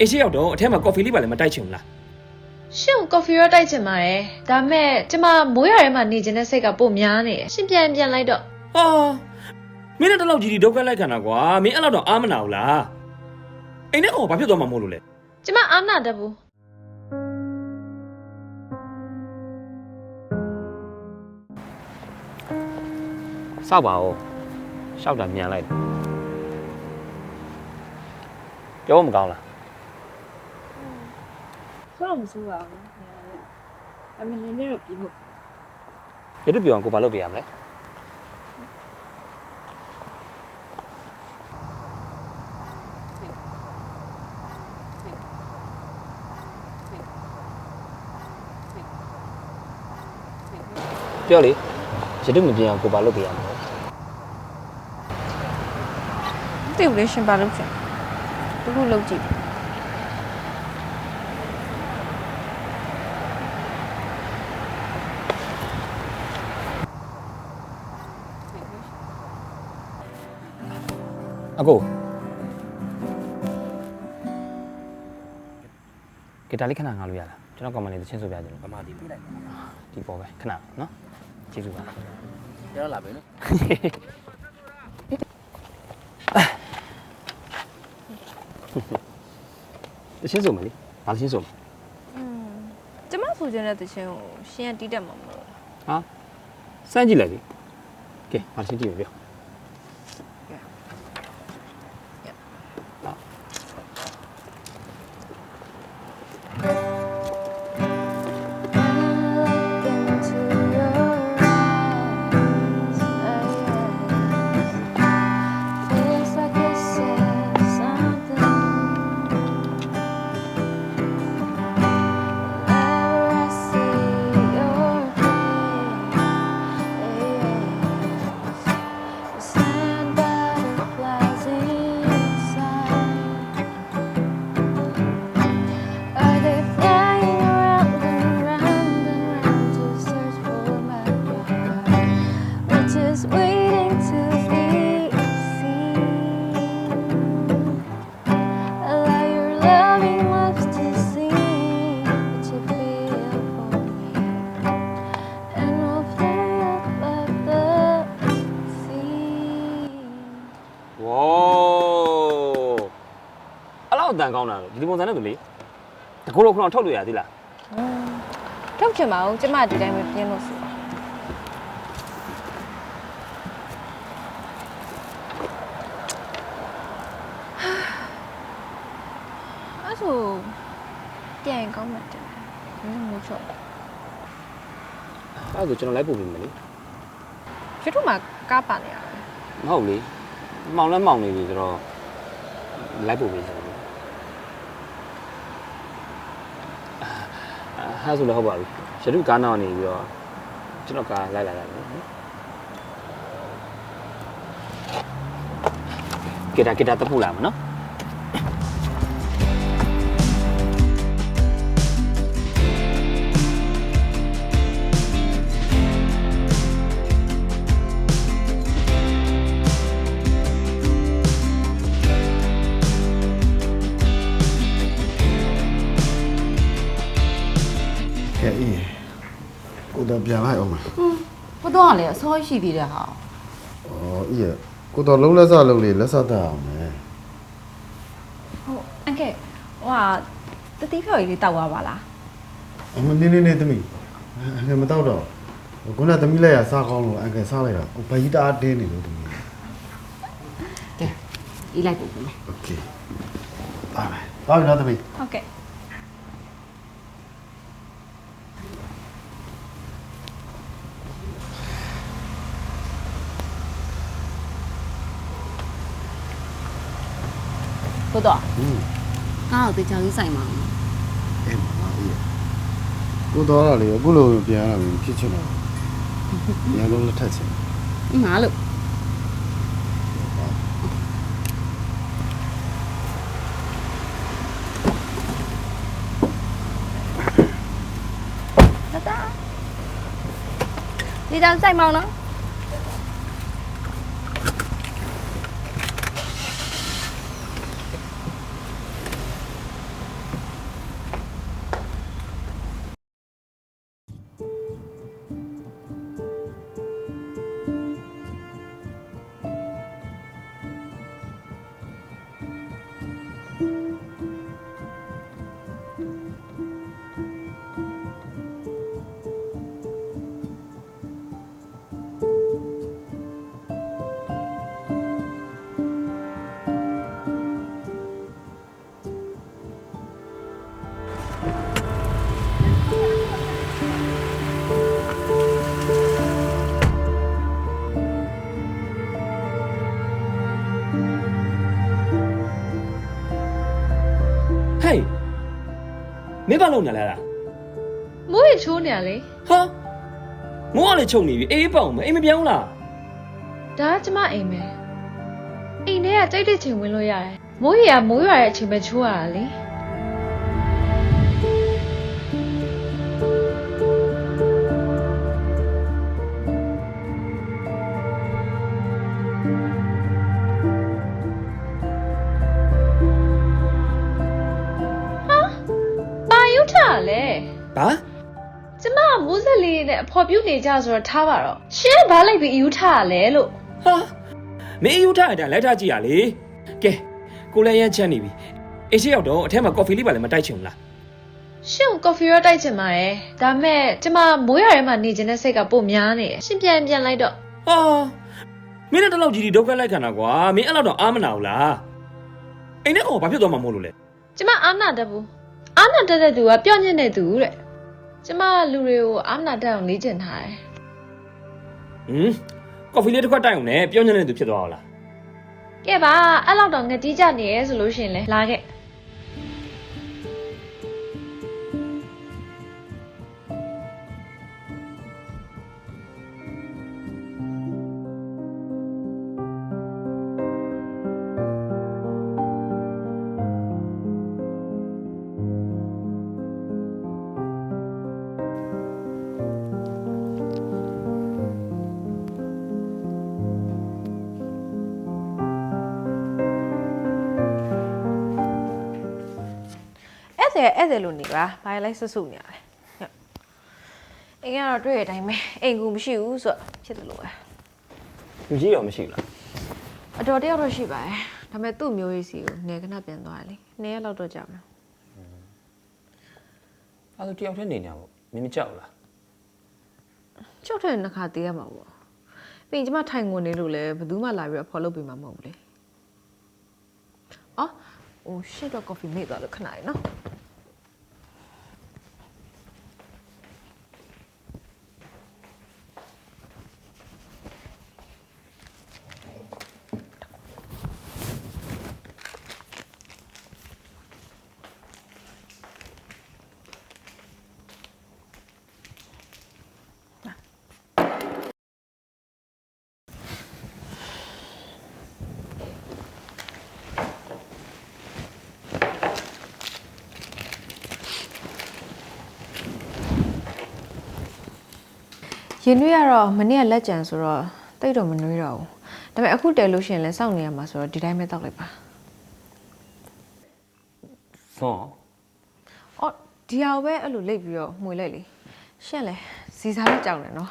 အေးရှိရောက်တော့အထက်မှာကော်ဖီလေးပါလည်းမတိုက်ချင်ဘူးလားရှင်ကိုကော်ဖီရောတိုက်ချင်ပါတယ်ဒါပေမဲ့ကျမမိုးရထဲမှာနေခြင်းတဲ့စိတ်ကပိုများနေတယ်ရှင်ပြန်ပြန်လိုက်တော့ဟာမင်းနဲ့တလောက်ကြီးဒီဒုက္ခလိုက်ခံတာကွာမင်းအဲ့လောက်တော့အားမနာဘူးလားအိမ်ထဲကောင်ဘာဖြစ်သွားမှာမို့လို့လဲကျမအားမနာတတ်ဘူးစောက်ပါဦးရှောက်တာမြန်လိုက်တယ်ပြောမကောင်းလားဆို တော့မစိုးပါဘူးအမေနည်းနည်းတော့ပြီးဖို့ရတို့ပြောအောင်ကိုဘာလုပ်ပြရမလဲပြောလေရတို့မပြောအောင်ကိုဘာလုပ်ပြရမလဲမသိဘူးလေရှင်ပါလို့ရှင်တခုလုပ်ကြည့် အကိုဂီတာလေးခဏငါလို့ရလားကျွန်တော်ကောင်မလေးသချင်းဆိုပြကြလို့ပမာတီပြလိုက်ဒီပေါ်ပဲခဏနော်ကျေးဇူးပါရလာပဲနော်တချင်းဆိုမလေးဘာတချင်းဆိုမလဲอืมကျမဆိုချင်တဲ့တခြင်းကိုရှင်ကတီးတတ်မှာမဟုတ်ဟာစမ်းကြည့်လိုက်လေကဲဘာတချင်းကြည့်မပြော တန်ကောင်းတာလို့ဒီပုံစံနဲ့တူလေတကူလုံးခလုံးထုတ်လို့ရသေးလားထုတ်ချင်ပါဘူးကျမဒီတိုင်းပဲပြင်းလို့ဆိုအဲ့ဆိုပြန်ရင်ကောင်းမှတယ်ဘယ်လိုမျိုးချော့အဲ့ဒါဆိုကျွန်တော်လိုက်ပို့ပေးမယ်လေရွှေထုတ်မှာကားပါနေရတယ်မဟုတ်လေမောင်လဲမောင်နေပြီဆိုတော့လိုက်ပို့ပေးစမ်း ဟာဆိုလည်းဟုတ်ပါပြီရတုကားနောက်နေပြီးတော့ကျွန်တော်ကားလိုက်လာလိုက်မယ်နော်ကီတာကီတာတပူလာမနော် တော့ပြန်လိုက်အောင်မယ်ဘုတော့ကလည်းအစောရှိသေးတယ်ဟာ။အော်အေးရကိုတော့လုံးလက်စလုံးလေးလက်စတတ်အောင်မယ်ဟုတ်အန်ကဲဟိုဟာတတိဖြော်ကြီးလေးတောက်သွားပါလား။အမနေနေနေသမီး။အငယ်မတော့တော့။ခုနကသမီးလက်ရစားကောင်းလို့အငယ်စားလိုက်တာ။ဘာကြီးတအားတင်းနေလို့သမီးကဲအေးလိုက်ပို့မယ်။ Okay ။ပါမယ်။ပါပြီနော်သမီးဟုတ်ကဲ့ ဘုတော့။ဟင်းကားတော့တေချာကြီးဆိုင်ပါအောင်အေးမမအေးရကိုတော့လေအခုလိုပြန်ရတာဖြစ်ချင်တော့။ညလုံးလက်ထက်ချင်အင်းမလို့တတဒီတောင်ဆိုင်မောင်းနော် မင်းဘာလုပ်နေလဲလားမိုးရချိုးနေရလေဟာမိုးကလည်းချုပ်နေပြီအေးပေါအောင်မအိမ်မပြောင်းလားဒါကကျမအိမ်ပဲအိမ်ထဲကကြိုက်တဲ့ချိန်ဝင်လို့ရတယ်မိုးရကမိုးရတဲ့အချိန်ပဲချိုးရတာလေ ဘာကျမကမိုးဆက်လေးနဲ့အဖော်ပြုတ်နေကြဆိုတော့ထားပါတော့ရှင်ကဘာလိုက်ပြီးအယူထရလဲလို့ဟာမင်းအယူထားရတာလိုက်ထားကြည့်ရလေကဲကိုလည်းရမ်းချမ်းနေပြီအေးရှိရောက်တော့အထက်မှာကော်ဖီလေးပါလည်းမတိုက်ချင်ဘူးလားရှင်ကိုကော်ဖီရောတိုက်ချင်ပါတယ်ဒါမဲ့ကျမမိုးရထဲမှာနေချင်တဲ့စိတ်ကပိုများနေတယ်ရှင်ပြန်ပြန်လိုက်တော့ဟာမင်းနဲ့တလောက်ကြီးဒီဒုက္ခလိုက်ခံတာကွာမင်းအဲ့လောက်တော့အားမနာဘူးလားအိမ်နဲ့ကောင်ဘာဖြစ်သွားမှာမို့လို့လဲကျမအာနာတက်ဘူးအာနာတက်တဲ့သူကပြော့ညစ်တဲ့သူတဲ့ ကျမကလူတွေကိုအာနာတက်အောင်လေ့ကျင့်ထားတယ်ဟမ်ကော်ဖီလေးတစ်ခွက်တိုက်အောင်နဲ့ပြောညံ့တဲ့သူဖြစ်သွားအောင်လားကဲပါအဲ့လောက်တော့ငတိကြနေရဲဆိုလို့ရှရင်လဲလာခဲ့ အဲ့ဒါအဲ့ဒါလို့နေပါဘာလဲဆွဆွနေရလဲအိမ်ကတော့တွေ့ရတိုင်းပဲအိမ်ကူမရှိဘူးဆိုတော့ဖြစ်တယ်လို့ပဲလူကြီးရောမရှိဘူးလားအတော်တယောက်တော့ရှိပါတယ်ဒါပေမဲ့သူ့မျိုးရေးစီကိုနေခဏပြန်သွားတယ်လေနေရက်လောက်တော့ကြာမှာအဲ့ဒါတယောက်တည်းနေနေပေါ့မင်းမကြောက်လားကြောက်တဲ့နှစ်ခါတည်ရမှာပေါ့ပြီးရင်ကျမထိုင်ကုန်နေလို့လည်းဘယ်သူမှလာပြီးတော့ဖော်လုပ်ပေးမှာမဟုတ်ဘူးလေအော်ဟိုရှစ်တော့ကော်ဖီမေ့သွားလို့ခဏလေးနော် ရင်နှွေးကတော့မနေ့ကလက်ကြံဆိုတော့တိတ်တော့မနှွေးတော့ဘူးဒါပေမဲ့အခုတဲလို့ရှိရင်လည်းစောင့်နေရမှာဆိုတော့ဒီတိုင်းပဲတောက်လိုက်ပါဆွန်အော်ဒီဟာကိုပဲအဲ့လိုလိတ်ပြီးတော့မှွေလိုက်လေရှင့်လေစီစားလေးကြောင်တယ်နော်